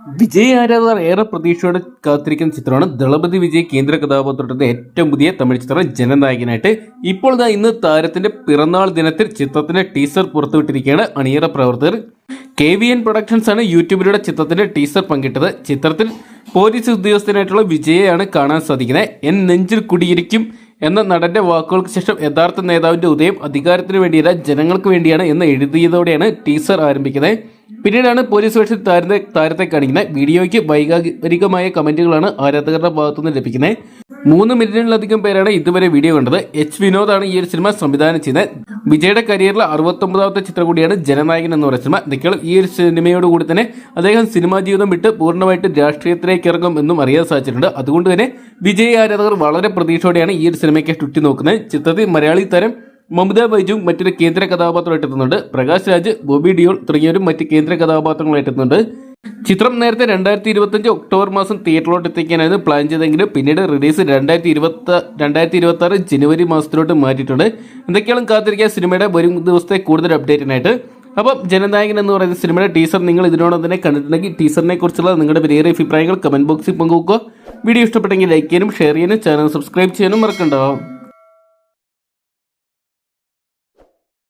വിജയ് ആരാധകർ ഏറെ പ്രതീക്ഷയോടെ കാത്തിരിക്കുന്ന ചിത്രമാണ് ദളപതി വിജയ് കേന്ദ്ര കഥാപാത്രത്തിന്റെ ഏറ്റവും പുതിയ തമിഴ് ചിത്രം ജനനായകനായിട്ട്. ഇപ്പോൾ ഇതാ ഇന്ന് താരത്തിന്റെ പിറന്നാൾ ദിനത്തിൽ ചിത്രത്തിന്റെ ടീസർ പുറത്തുവിട്ടിരിക്കുകയാണ് അണിയറ പ്രവർത്തകർ. കെ വി എൻ പ്രൊഡക്ഷൻസ് ആണ് യൂട്യൂബിലൂടെ ചിത്രത്തിന്റെ ടീസർ പങ്കിട്ടത്. ചിത്രത്തിൽ പോലീസ് ഉദ്യോഗസ്ഥനായിട്ടുള്ള വിജയെയാണ് കാണാൻ സാധിക്കുന്നത്. എൻ നെഞ്ചിൽ കുടിയിരിക്കും എന്ന നടന്റെ വാക്കുകൾക്ക് ശേഷം യഥാർത്ഥ നേതാവിന്റെ ഉദയം അധികാരത്തിന് വേണ്ടിയല്ല ജനങ്ങൾക്ക് വേണ്ടിയാണ് എന്ന് എഴുതിയതോടെയാണ് ടീസർ ആരംഭിക്കുന്നത്. പിന്നീടാണ് പോലീസ് വേഷത്തിൽ താരത്തെ താരത്തെ കാണിക്കുന്നത്. വീഡിയോയ്ക്ക് വൈകാരികമായ കമന്റുകളാണ് ആരാധകരുടെ ഭാഗത്തുനിന്ന് ലഭിക്കുന്നത്. മൂന്ന് മില്യണിലധികം പേരാണ് ഇതുവരെ വീഡിയോ കണ്ടത്. എച്ച് വിനോദാണ് ഈ ഒരു സിനിമ സംവിധാനം ചെയ്യുന്നത്. വിജയുടെ കരിയറിലെ അറുപത്തൊമ്പതാമത്തെ ചിത്രം കൂടിയാണ് ജനനായകൻ എന്ന് പറയുന്ന സിനിമ. നിങ്ങളും ഈ ഒരു സിനിമയോട് കൂടി തന്നെ അദ്ദേഹം സിനിമാ ജീവിതം വിട്ട് പൂർണമായിട്ട് രാഷ്ട്രീയത്തിലേക്ക് ഇറങ്ങും എന്നും അറിയാൻ സാധിച്ചിട്ടുണ്ട്. അതുകൊണ്ട് തന്നെ വിജയ് ആരാധകർ വളരെ പ്രതീക്ഷയോടെയാണ് ഈ ഒരു സിനിമയ്ക്ക് ചുറ്റി നോക്കുന്നത് ചിത്രത്തിൽ മലയാളി താരം മമത ബൈജുവും മറ്റൊരു കേന്ദ്ര കഥാപാത്രമായിട്ട് എത്തുന്നുണ്ട് പ്രകാശ് രാജ് ബോബി ഡിയോൾ തുടങ്ങിയവരും മറ്റ് കേന്ദ്ര കഥാപാത്രങ്ങളായിട്ട് എത്തുന്നുണ്ട് ചിത്രം നേരത്തെ രണ്ടായിരത്തി ഇരുപത്തഞ്ച് ഒക്ടോബർ മാസം തിയേറ്ററിലോട്ട് എത്തിക്കാനായിരുന്നു പ്ലാൻ ചെയ്തെങ്കിലും പിന്നീട് റിലീസ് രണ്ടായിരത്തി ഇരുപത്തി രണ്ടായിരത്തി ഇരുപത്തി ആറ് ജനുവരി മാസത്തിലോട്ട് മാറ്റിയിട്ടുണ്ട്. എന്തൊക്കെയാണ് കാത്തിരിക്കുക സിനിമയുടെ വരും ദിവസത്തെ കൂടുതൽ അപ്ഡേറ്റിനായിട്ട്? അപ്പോൾ ജനനായകൻ എന്ന് പറയുന്ന സിനിമയുടെ ടീസർ നിങ്ങൾ ഇതിനോടൊപ്പം തന്നെ കണ്ടിട്ടുണ്ടെങ്കിൽ ടീസറിനെ കുറിച്ചുള്ള നിങ്ങളുടെ വലിയ അഭിപ്രായങ്ങൾ കമന്റ് ബോക്സിൽ പങ്കുവെക്കുക. വീഡിയോ ഇഷ്ടപ്പെട്ടെങ്കിൽ ലൈക്ക് ചെയ്യാനും ഷെയർ ചെയ്യാനും ചാനൽ സബ്സ്ക്രൈബ് ചെയ്യാനും മറക്കണ്ടാവും